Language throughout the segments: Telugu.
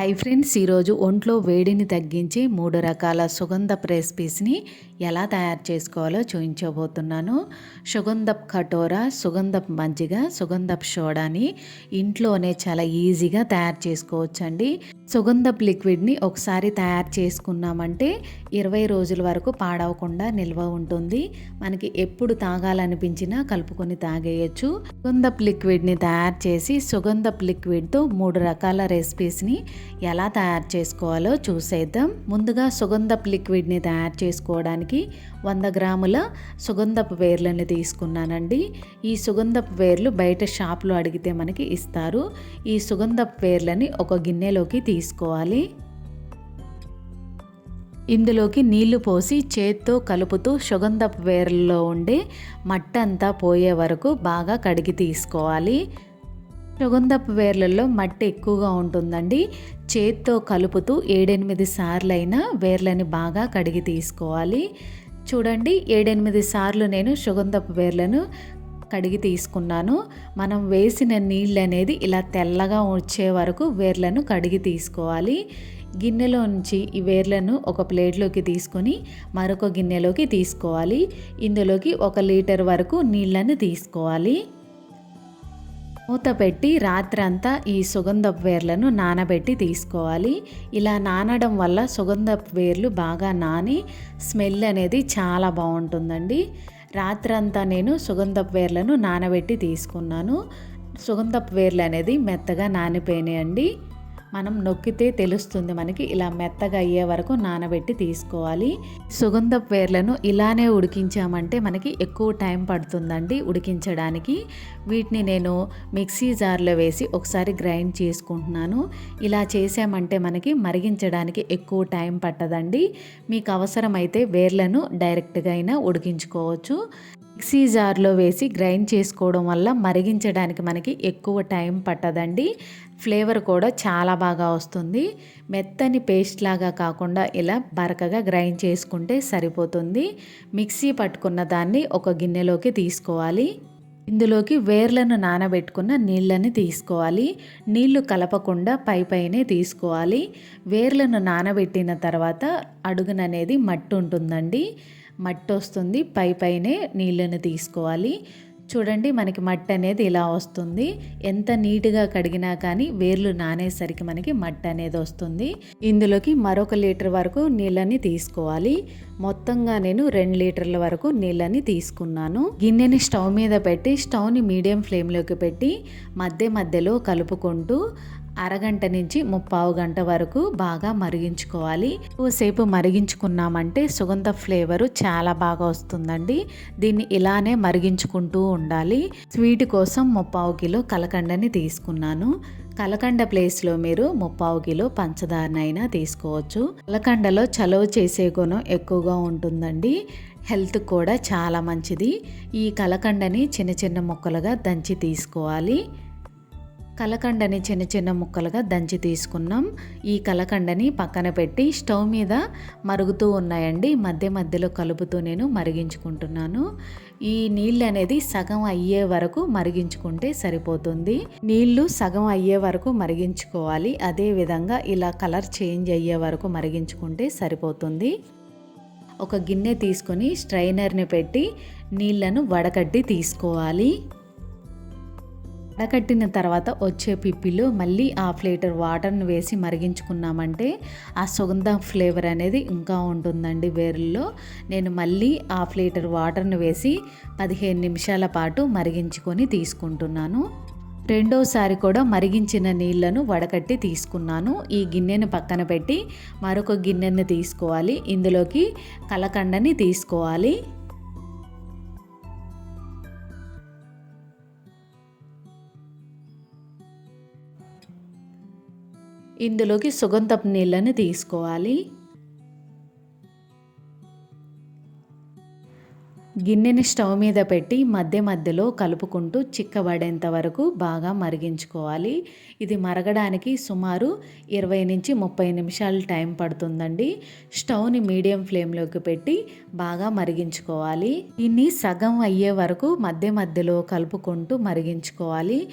హై ఫ్రెండ్స్ ఈరోజు ఒంట్లో వేడిని తగ్గించి మూడు రకాల సుగంధపు రెసిపీస్ని ఎలా తయారు చేసుకోవాలో చూపించబోతున్నాను సుగంధప్ కటోరా సుగంధప్ మజ్జిగ సుగంధప్ సోడాని ఇంట్లోనే చాలా ఈజీగా తయారు చేసుకోవచ్చండి. సుగంధప్ లిక్విడ్ని ఒకసారి తయారు చేసుకున్నామంటే ఇరవై రోజుల వరకు పాడవకుండా నిల్వ ఉంటుంది. మనకి ఎప్పుడు తాగాలనిపించినా కలుపుకొని తాగేయచ్చు. సుగంధప్ లిక్విడ్ని తయారు చేసి సుగంధప్ లిక్విడ్తో మూడు రకాల రెసిపీస్ని ఎలా తయారు చేసుకోవాలో చూసేద్దాం. ముందుగా సుగంధపు లిక్విడ్ని తయారు చేసుకోవడానికి వంద గ్రాముల సుగంధపు వేర్లను తీసుకున్నానండి. ఈ సుగంధపు వేర్లు బయట షాప్లో అడిగితే మనకి ఇస్తారు. ఈ సుగంధపు వేర్లని ఒక గిన్నెలోకి తీసుకోవాలి. ఇందులోకి నీళ్ళు పోసి చేత్తో కలుపుతూ సుగంధపు వేర్లలో ఉండే మట్టంతా పోయే వరకు బాగా కడిగి తీసుకోవాలి. సుగంధపు వేర్లలో మట్టి ఎక్కువగా ఉంటుందండి. చేత్తో కలుపుతూ ఏడెనిమిది సార్లైనా వేర్లని బాగా కడిగి తీసుకోవాలి. చూడండి ఏడెనిమిది సార్లు నేను సుగంధపు వేర్లను కడిగి తీసుకున్నాను. మనం వేసిన నీళ్ళు అనేది ఇలా తెల్లగా వచ్చే వరకు వేర్లను కడిగి తీసుకోవాలి. గిన్నెలో నుంచి ఈ వేర్లను ఒక ప్లేట్లోకి తీసుకొని మరొక గిన్నెలోకి తీసుకోవాలి. ఇందులోకి ఒక లీటర్ వరకు నీళ్ళని తీసుకోవాలి. మూత పెట్టి రాత్రంతా ఈ సుగంధపు వేర్లను నానబెట్టి తీసుకోవాలి. ఇలా నానడం వల్ల సుగంధపు వేర్లు బాగా నాని స్మెల్ అనేది చాలా బాగుంటుందండి. రాత్రంతా నేను సుగంధపు వేర్లను నానబెట్టి తీసుకున్నాను. సుగంధపు వేర్లు అనేది మెత్తగా నానిపోయినాయండి. మనం నొక్కితే తెలుస్తుంది మనకి ఇలా మెత్తగా అయ్యే వరకు నానబెట్టి తీసుకోవాలి. సుగంధ వేర్లను ఇలానే ఉడికించామంటే మనకి ఎక్కువ టైం పడుతుందండి ఉడికించడానికి. వీటిని నేను మిక్సీ జార్లో వేసి ఒకసారి గ్రైండ్ చేసుకుంటున్నాను. ఇలా చేసామంటే మనకి మరిగించడానికి ఎక్కువ టైం పట్టదండి. మీకు అవసరమైతే వేర్లను డైరెక్ట్గా అయినా ఉడికించుకోవచ్చు. మిక్సీ జార్లో వేసి గ్రైండ్ చేసుకోవడం వల్ల మరిగించడానికి మనకి ఎక్కువ టైం పట్టదండి. ఫ్లేవర్ కూడా చాలా బాగా వస్తుంది. మెత్తని పేస్ట్ లాగా కాకుండా ఇలా బరకగా గ్రైండ్ చేసుకుంటే సరిపోతుంది. మిక్సీ పట్టుకున్న దాన్ని ఒక గిన్నెలోకి తీసుకోవాలి. ఇందులోకి వేర్లను నానబెట్టుకున్న నీళ్ళని తీసుకోవాలి. నీళ్ళు కలపకుండా పై పైనే తీసుకోవాలి. వేర్లను నానబెట్టిన తర్వాత అడుగుననేది మట్టి ఉంటుందండి. మట్టి వస్తుంది. పై పైనే నీళ్ళను తీసుకోవాలి. చూడండి మనకి మట్టి అనేది ఇలా వస్తుంది. ఎంత నీట్గా కడిగినా కానీ వేర్లు నానేసరికి మనకి మట్టి అనేది వస్తుంది. ఇందులోకి మరొక లీటర్ వరకు నీళ్ళని తీసుకోవాలి. మొత్తంగా నేను రెండు లీటర్ల వరకు నీళ్ళని తీసుకున్నాను. గిన్నెని స్టవ్ మీద పెట్టి స్టవ్ని మీడియం ఫ్లేమ్లోకి పెట్టి మధ్య మధ్యలో కలుపుకుంటూ అరగంట నుంచి ముప్పావు గంట వరకు బాగా మరిగించుకోవాలి. ఎక్కువసేపు మరిగించుకున్నామంటే సుగంధ ఫ్లేవరు చాలా బాగా వస్తుందండి. దీన్ని ఇలానే మరిగించుకుంటూ ఉండాలి. స్వీట్ కోసం ముప్పావు కిలో కలకండని తీసుకున్నాను. కలకండ ప్లేస్లో మీరు ముప్పావు కిలో పంచదారనైనా తీసుకోవచ్చు. కలకండలో చలవ చేసే గుణం ఎక్కువగా ఉంటుందండి. హెల్త్ కూడా చాలా మంచిది. ఈ కలకండని చిన్న చిన్న ముక్కలుగా దంచి తీసుకోవాలి. కలకండని చిన్న చిన్న ముక్కలుగా దంచి తీసుకున్నాం. ఈ కలకండని పక్కన పెట్టి స్టవ్ మీద మరుగుతూ ఉన్నాయండి. మధ్య మధ్యలో కలుపుతూ నేను మరిగించుకుంటున్నాను. ఈ నీళ్ళు అనేది సగం అయ్యే వరకు మరిగించుకుంటే సరిపోతుంది. నీళ్ళు సగం అయ్యే వరకు మరిగించుకోవాలి. అదే విధంగా ఇలా కలర్ చేంజ్ అయ్యే వరకు మరిగించుకుంటే సరిపోతుంది. ఒక గిన్నె తీసుకొని స్ట్రైనర్ని పెట్టి నీళ్ళను వడకట్టి తీసుకోవాలి. వడకట్టిన తర్వాత వచ్చే పిప్పిలో మళ్ళీ హాఫ్ లీటర్ వాటర్ని వేసి మరిగించుకున్నామంటే ఆ సుగంధ ఫ్లేవర్ అనేది ఇంకా ఉంటుందండి వేరుల్లో. నేను మళ్ళీ హాఫ్ లీటర్ వాటర్ని వేసి పదిహేను నిమిషాల పాటు మరిగించుకొని తీసుకుంటున్నాను. రెండోసారి కూడా మరిగించిన నీళ్ళను వడకట్టి తీసుకున్నాను. ఈ గిన్నెను పక్కన పెట్టి మరొక గిన్నెను తీసుకోవాలి. ఇందులోకి కలకండని తీసుకోవాలి. ఇందులోకి సుగంధపు నీళ్ళని తీసుకోవాలి. గిన్నెని స్టవ్ మీద పెట్టి మధ్య మధ్యలో కలుపుకుంటూ చిక్కబడేంత వరకు బాగా మరిగించుకోవాలి. ఇది మరగడానికి సుమారు ఇరవై నుంచి ముప్పై నిమిషాలు టైం పడుతుందండి. స్టవ్ని మీడియం ఫ్లేమ్లోకి పెట్టి బాగా మరిగించుకోవాలి. దీన్ని సగం అయ్యే వరకు మధ్య మధ్యలో కలుపుకుంటూ మరిగించుకోవాలి.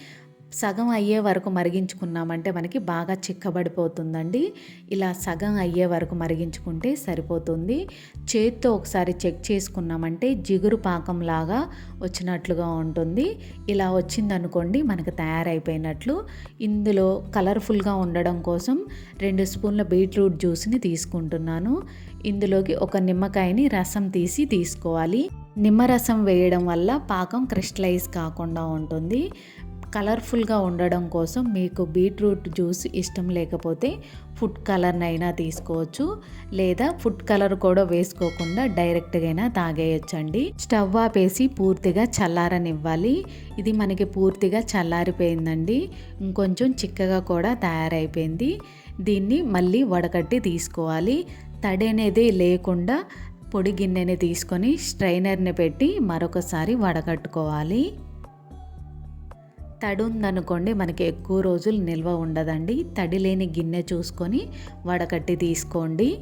సగం అయ్యే వరకు మరిగించుకున్నామంటే మనకి బాగా చిక్కబడిపోతుందండి. ఇలా సగం అయ్యే వరకు మరిగించుకుంటే సరిపోతుంది. చేత్తో ఒకసారి చెక్ చేసుకున్నామంటే జిగురు పాకం లాగా వచ్చినట్లుగా ఉంటుంది. ఇలా వచ్చిందనుకోండి మనకు తయారైపోయినట్లు. ఇందులో కలర్ఫుల్గా ఉండడం కోసం రెండు స్పూన్ల బీట్రూట్ జ్యూస్ని తీసుకుంటున్నాను. ఇందులోకి ఒక నిమ్మకాయని రసం తీసి తీసుకోవాలి. నిమ్మరసం వేయడం వల్ల పాకం క్రిస్టలైజ్ కాకుండా ఉంటుంది. కలర్ఫుల్గా ఉండడం కోసం మీకు బీట్రూట్ జ్యూస్ ఇష్టం లేకపోతే ఫుడ్ కలర్నైనా తీసుకోవచ్చు. లేదా ఫుడ్ కలర్ కూడా వేసుకోకుండా డైరెక్ట్గా అయినా తాగేయచ్చండి. స్టవ్ ఆపేసి పూర్తిగా చల్లారనివ్వాలి. ఇది మనకి పూర్తిగా చల్లారిపోయిందండి. ఇంకొంచెం చిక్కగా కూడా తయారైపోయింది. దీన్ని మళ్ళీ వడకట్టి తీసుకోవాలి. తడి అనేది లేకుండా పొడి గిన్నెని తీసుకొని స్ట్రైనర్ని పెట్టి మరొకసారి వడకట్టుకోవాలి. తడి ఉందనుకోండి మనకి ఎక్కువ రోజులు నిల్వ ఉండదండి. తడి లేని గిన్నె చూసుకొని వడకట్టి తీసుకోండి.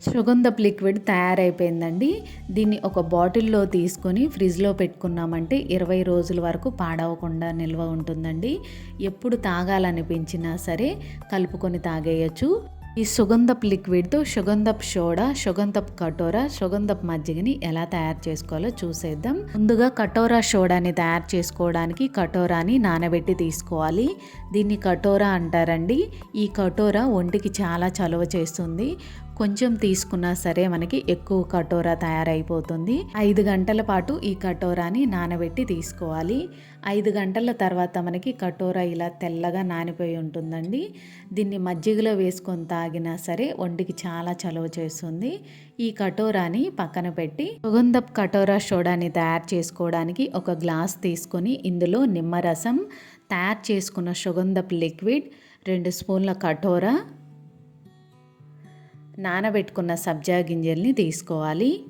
సుగంధపు లిక్విడ్ తయారైపోయిందండి. దీన్ని ఒక బాటిల్లో తీసుకొని ఫ్రిడ్జ్లో పెట్టుకున్నామంటే ఇరవై రోజుల వరకు పాడవకుండా నిల్వ ఉంటుందండి. ఎప్పుడు తాగాలనిపించినా సరే కలుపుకొని తాగేయచ్చు. ఈ సుగంధపు లిక్విడ్తో సుగంధపు సోడా సుగంధపు కటోరా సుగంధపు మజ్జిగని ఎలా తయారు చేసుకోవాలో చూసేద్దాం. ముందుగా కటోరా సోడాని తయారు చేసుకోవడానికి కటోరాని నానబెట్టి తీసుకోవాలి. దీన్ని కటోరా అంటారండి. ఈ కటోరా ఒంటికి చాలా చలువ చేస్తుంది. కొంచెం తీసుకున్నా సరే మనకి ఎక్కువ కటోరా తయారైపోతుంది. ఐదు గంటల పాటు ఈ కటోరాని నానబెట్టి తీసుకోవాలి. ఐదు గంటల తర్వాత మనకి కటోరా ఇలా తెల్లగా నానిపోయి ఉంటుందండి. దీన్ని మజ్జిగలో వేసుకొని తాగినా సరే ఒంటికి చాలా చలువ చేస్తుంది. ఈ కటోరాని పక్కన పెట్టి సుగంధప్ కటోరా సోడాని తయారు చేసుకోవడానికి ఒక గ్లాస్ తీసుకొని ఇందులో నిమ్మరసం తయారు చేసుకున్న సుగంధప్ లిక్విడ్ రెండు స్పూన్ల కటోరా నానబెట్టుకున్న సబ్జా గింజల్ని తీసుకోవాలి.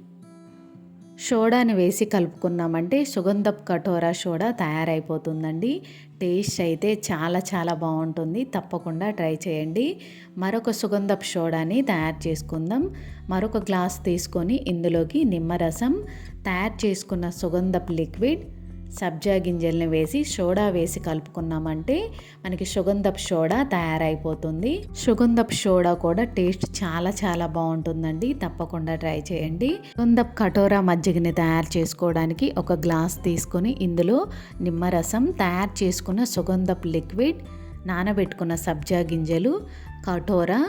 సోడాని వేసి కలుపుకున్నామంటే సుగంధప్ కటోరా సోడా తయారైపోతుందండి. టేస్ట్ అయితే చాలా చాలా బాగుంటుంది. తప్పకుండా ట్రై చేయండి. మరొక సుగంధపు సోడాని తయారు చేసుకుందాం. మరొక గ్లాస్ తీసుకొని ఇందులోకి నిమ్మరసం తయారు చేసుకున్న సుగంధపు లిక్విడ్ సబ్జా గింజల్ని వేసి సోడా వేసి కలుపుకున్నామంటే మనకి సుగంధపు సోడా తయారైపోతుంది. సుగంధపు సోడా కూడా టేస్ట్ చాలా చాలా బాగుంటుందండి. తప్పకుండా ట్రై చేయండి. సుగంధపు కటోరా మజ్జిగని తయారు చేసుకోవడానికి ఒక గ్లాస్ తీసుకొని ఇందులో నిమ్మరసం తయారు చేసుకున్న సుగంధపు లిక్విడ్ నానబెట్టుకున్న సబ్జా గింజలు కటోరా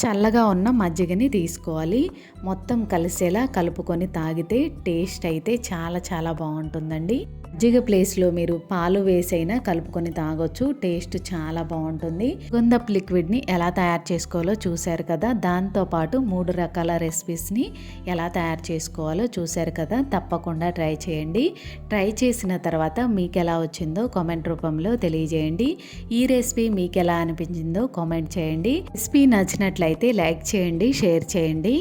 చల్లగా ఉన్న మజ్జిగని తీసుకోవాలి. మొత్తం కలిసేలా కలుపుకొని తాగితే టేస్ట్ అయితే చాలా చాలా బాగుంటుందండి. మజ్జిగ ప్లేస్లో మీరు పాలు వేసైనా కలుపుకొని తాగొచ్చు. టేస్ట్ చాలా బాగుంటుంది. గుందప్ లిక్విడ్ని ఎలా తయారు చేసుకోవాలో చూశారు కదా. దాంతోపాటు మూడు రకాల రెసిపీస్ని ఎలా తయారు చేసుకోవాలో చూశారు కదా. తప్పకుండా ట్రై చేయండి. ట్రై చేసిన తర్వాత మీకు ఎలా వచ్చిందో కామెంట్ రూపంలో తెలియజేయండి. ఈ రెసిపీ మీకు ఎలా అనిపించిందో కామెంట్ చేయండి. రెసిపీ నచ్చినట్లయితే లైక్ చేయండి షేర్ చేయండి.